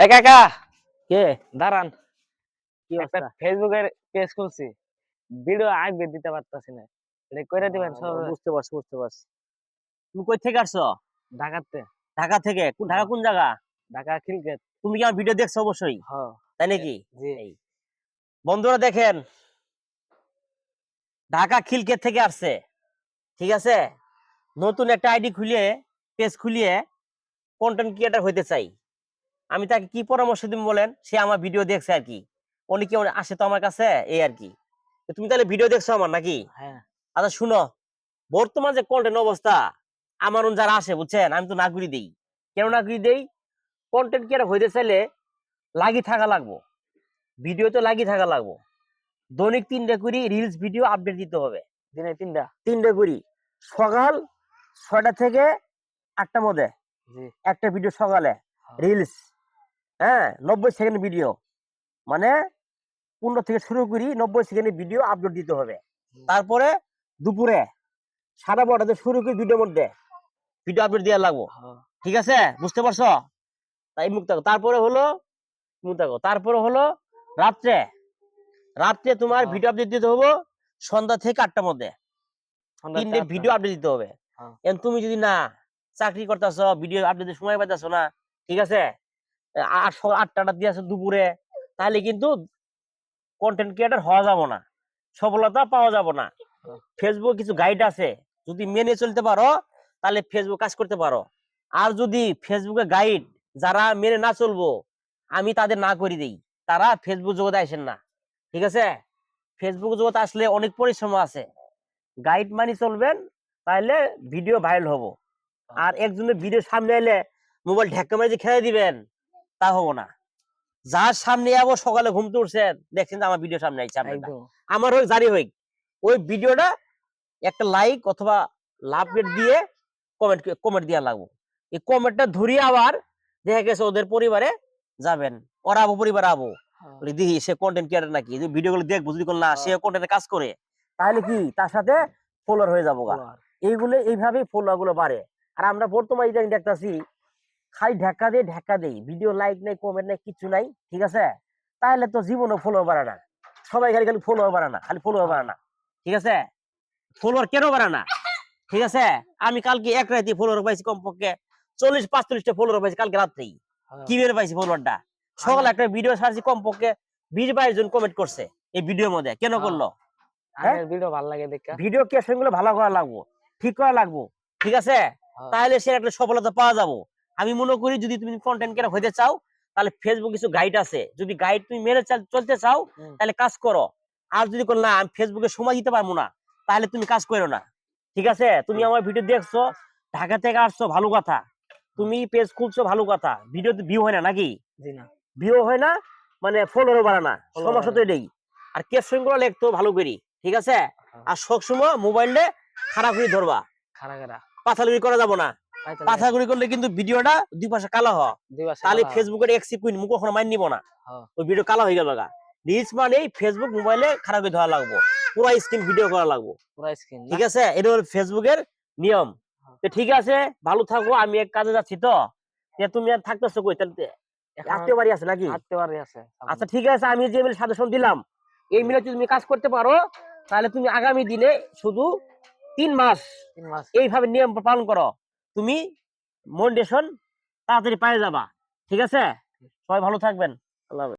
এ কাকা। কে? দাঁড়ান। কি অবস্থা? ফেসবুকের পেজ খুলছি। ভিডিও আগে দিতে পারতাছি না। এটা করে দিবেন সব। বুঝতে পারছি বুঝতে পারছি। তুমি কই থেকে আসছো? ঢাকাতে। ঢাকা থেকে? কোন ঢাকা কোন জায়গা? ঢাকা খিলগেট তুমি কি আমার ভিডিও দেখছ অবশ্যই? হ। তাই নাকি? জি। বন্ধুরা দেখেন। ঢাকা খিলকেট থেকে আসছে। ঠিক আছে? নতুন একটা আইডি খুলিয়ে পেজ খুলিয়ে কন্টেন্ট ক্রিয়েটার হইতে চাই। আমি তাকে কি পরামর্শ দিব বলেন? সে আমার ভিডিও দেখছে আর কি। উনি কি আসে তো আমার কাছে এই আর কি। তুমি তাহলে ভিডিও দেখছ আমার নাকি? হ্যাঁ। আচ্ছা শুনো। বর্তমান যে কন্টেন্ট অবস্থা আমার যারা আসে বুঝছেন? আমি তো নাগরি দেই। কেন নাগরি দেই? কন্টেন্ট ক্রিয়েটার হইতে চাইলে লাগি থাকা লাগবো। ভিডিও তো লাগি থাকা লাগবো। দৈনিক তিনটা করি রিলস ভিডিও আপডেট দিতে হবে। দিনে তিনটা? তিনটা করি। সকাল ছয়টা থেকে আটটার মধ্যে। একটা ভিডিও সকালে হ্যাঁ। রিলস হ্যাঁ নব্বই সেকেন্ড ভিডিও মানে পনেরো থেকে শুরু করি নব্বই সেকেন্ডের ভিডিও আপলোড দিতে হবে। তারপরে দুপুরে সাড়ে বারোটাতে শুরু করি দুটোর মধ্যে ভিডিও আপলোড দেওয়া লাগবো। হ্যাঁ। ঠিক আছে? বুঝতে পারছ? তাই মুখ থাকো তারপরে হলো মুখ থাকো তারপরে হলো রাত্রে রাত্রে তোমার হ্যাঁ। ভিডিও আপডেট দিতে হবে সন্ধ্যা থেকে আটটার মধ্যে। তিনটে ভিডিও আপডেট দিতে হবে। হ্যাঁ। তুমি যদি না চাকরি করতেছ ভিডিও আপডেট সময় পাইতেছ না ঠিক আছে? আ- আট সকাল আটটা দিয়ে দুপুরে তাহলে কিন্তু কন্টেন্ট ক্রিয়েটার হওয়া যাব না। সফলতা পাওয়া যাব না। হ্যাঁ। ফেসবুক কিছু গাইড আছে। যদি মেনে চলতে পারো তাহলে ফেসবুক কাজ করতে পারো। আর যদি ফেসবুকে গাইড যারা মেনে না চলবো আমি তাদের না করে দিই। তারা ফেসবুক জগতে আসেন না। ঠিক আছে? ফেসবুক জগতে আসলে অনেক পরিশ্রম আছে। গাইড মানি চলবেন তাহলে ভিডিও ভাইরাল হব। আর একজনের ভিডিও সামনে এলে মোবাইল ঢেক্কা মারি যে খেলে দিবেন তা হব না। যার সামনে যাব সকালে ঘুমতে উঠছেন দেখছেন যে আমার ভিডিও সামনে আইছে আমার হোক জারি হোক ওই ভিডিওটা একটা লাইক অথবা লাভ রেট দিয়ে কমেন্ট কমেন্ট দেওয়া লাগবো। এই কমেন্টটা ধরিয়ে আবার দেখা গেছে ওদের পরিবারে যাবেন। ওরা আবো পরিবার আবো। হ্যাঁ। দেখি সে কন্টেন্ট ক্রিয়েটার নাকি? যদি ভিডিওগুলো দেখব যদি না সে হ্যাঁ। কন্টেন্টে কাজ করে তাহলে কি? তার সাথে ফলোয়ার হয়ে যাব। এইগুলো এইভাবেই ফলোয়ারগুলো বাড়ে। আর আমরা বর্তমানে দেখতাছি খালি ঢাকা দিয়ে ঢাকা দেই। ভিডিও লাইক নাই কমেন্ট নাই কিছু নাই ঠিক আছে? তাহলে তো জীবনও ফলোয়ার বাড়ে না। সবাই খালি খালি ফলোয়ার বাড়ে না খালি ফলোয়ার বাড়ে না ঠিক আছে? ফলোয়ার কেন বাড়ে না? ঠিক আছে? আমি কালকে এক রাতে ফলোয়ার পাইছি কমপক্ষে চল্লিশ পাঁচচল্লিশটা ফলোয়ার পাইছি কালকে রাত্রেই। হ্যাঁ। কি বের পাইছি ফলোয়ারটা সকালে একটা ভিডিও ছাড়ছি কমপক্ষে বিশ বাইশ জন কমেন্ট করছে এই ভিডিওর মধ্যে। কেন হ্যাঁ। করল? ভিডিও ভালো লাগে দেখা। ভিডিও ক্যাপশনগুলো ভালো করা লাগবো ঠিক করা লাগবো ঠিক আছে? হ্যাঁ। তাহলে সে একটা সফলতা পাওয়া যাব। আমি মনে করি যদি তুমি কন্টেন্ট ক্রিয়েটর হইতে চাও তাহলে ফেসবুক কিছু গাইড আছে। যদি গাইড তুমি মেনে চলতে চাও তাহলে কাজ করো। আর যদি কোনো না আমি ফেসবুকে সময় দিতে পারব না তাহলে তুমি কাজ করো না। ঠিক আছে? তুমি আমার ভিডিও দেখছ ঢাকা থেকে আসছো ভালো কথা। তুমি পেজ খুলছো ভালো কথা। ভিডিওতে ভিউ হয় না নাকি? ভিউ হয় না মানে ফলোয়ারও বাড়ে না। সমস্যা তো এটাই। আর ক্যাপশনগুলো লিখতো ভালো করি। ঠিক আছে। আর সবসময় মোবাইলে খারাপ করে ধরবা। খারা খারা পাথালুরি করা যাব না। পাথাগুড়ি করলে কিন্তু ভিডিওটা দুই পাশে কালো হয়। তাহলে। ফেসবুকের এক্সিপ কুইন মুখ কখনো মাইন নিব না। ওই ভিডিও কালো হয়ে গেল গা। রিলস মানে ফেসবুক মোবাইলে খারাপ ধরা লাগবো। পুরো স্ক্রিন ভিডিও করা লাগবো। পুরা স্ক্রিন ঠিক আছে? এটা হলো ফেসবুকের নিয়ম। তো ঠিক আছে ভালো থাকো আমি এক কাজে যাচ্ছি তো। তুমি আর থাকতেছো কই? তাহলে আত্মীয় বাড়ি আছে নাকি? হাঁটতে পারি আছে আচ্ছা। ঠিক আছে আমি যে মিলে সাজেশন দিলাম এই মিলে তুমি কাজ করতে পারো তাহলে তুমি আগামী দিনে শুধু তিন মাস তিন মাস। এইভাবে নিয়ম পালন করো। তুমি মন্ডেশন তাড়াতাড়ি পায়ে যাবা ঠিক আছে সবাই ভালো থাকবেন আল্লাহ।